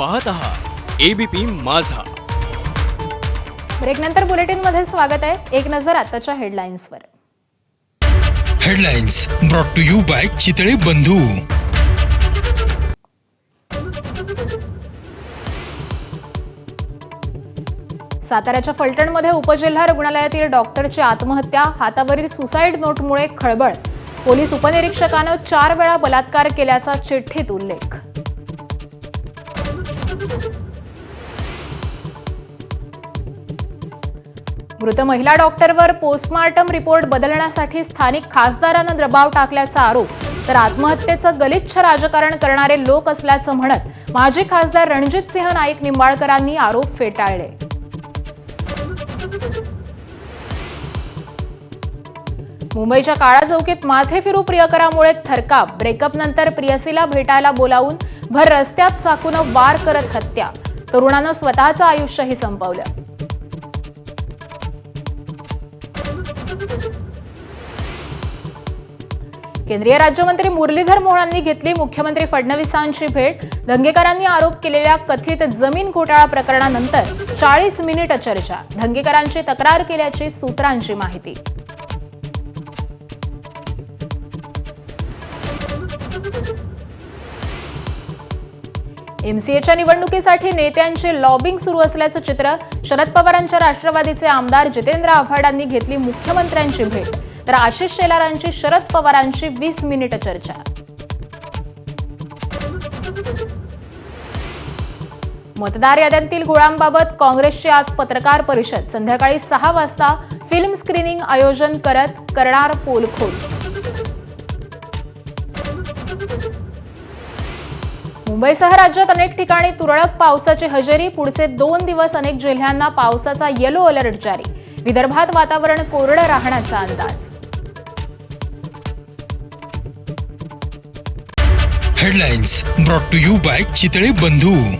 पाहत आहात. एबीपी माझा. ब्रेकनंतर बुलेटिनमध्ये स्वागत आहे. एक नजर आताच्या हेडलाईन्सवर. Headlines brought to you by Chitale Bandhu. साताऱ्याच्या फलटणमध्ये उपजिल्हा रुग्णालयातील डॉक्टरची आत्महत्या हातावरील सुसाईड नोटमुळे खळबळ. पोलीस उपनिरीक्षकानं चार वेळा बलात्कार केल्याचा चिठ्ठीत उल्लेख. मृत महिला डॉक्टरवर पोस्टमार्टम रिपोर्ट बदलण्यासाठी स्थानिक खासदारानं दबाव टाकल्याचा आरोप. तर आत्महत्येचं गलिच्छ राजकारण करणारे लोक असल्याचं म्हणत माजी खासदार रणजित सिंह नाईक निंबाळकरांनी आरोप फेटाळले. मुंबईच्या काळा चौकीत माथे फिरू प्रियकरामुळे थरकाप. ब्रेकअप नंतर प्रियसीला भेटायला बोलावून भर रस्त्यात चाकूनं वार करत हत्या. तरुणानं स्वतःचं आयुष्यही संपवलं. केंद्रीय राज्यमंत्री मुरलीधर मोहोळांनी घेतली मुख्यमंत्री फडणवीसांची भेट. धंगेकरांनी आरोप केलेल्या कथित जमीन घोटाळा प्रकरणानंतर चाळीस मिनिट चर्चा. धंगेकरांची तक्रार केल्याची सूत्रांची माहिती. एमसीएच्या निवडणुकीसाठी नेत्यांची लॉबिंग सुरू असल्याचं चित्र शरद पवारांच्या राष्ट्रवादीचे आमदार जितेंद्र आव्हाडांनी घेतली मुख्यमंत्र्यांची भेट. तर आशिष शेलारांची शरद पवारांची वीस मिनिट चर्चा. मतदार याद्यांतील गुळांबाबत काँग्रेसची आज पत्रकार परिषद. संध्याकाळी सहा वाजता फिल्म स्क्रीनिंग आयोजन करत करणार पोलखोल मुंबईसह राज्यात अनेक ठिकाणी तुरळक पावसाची हजेरी. पुढचे दोन दिवस अनेक जिल्ह्यांना पावसाचा येलो अलर्ट जारी. विदर्भात वातावरण कोरडं राहण्याचा अंदाज. Headlines brought to you by Chitale Bandhu.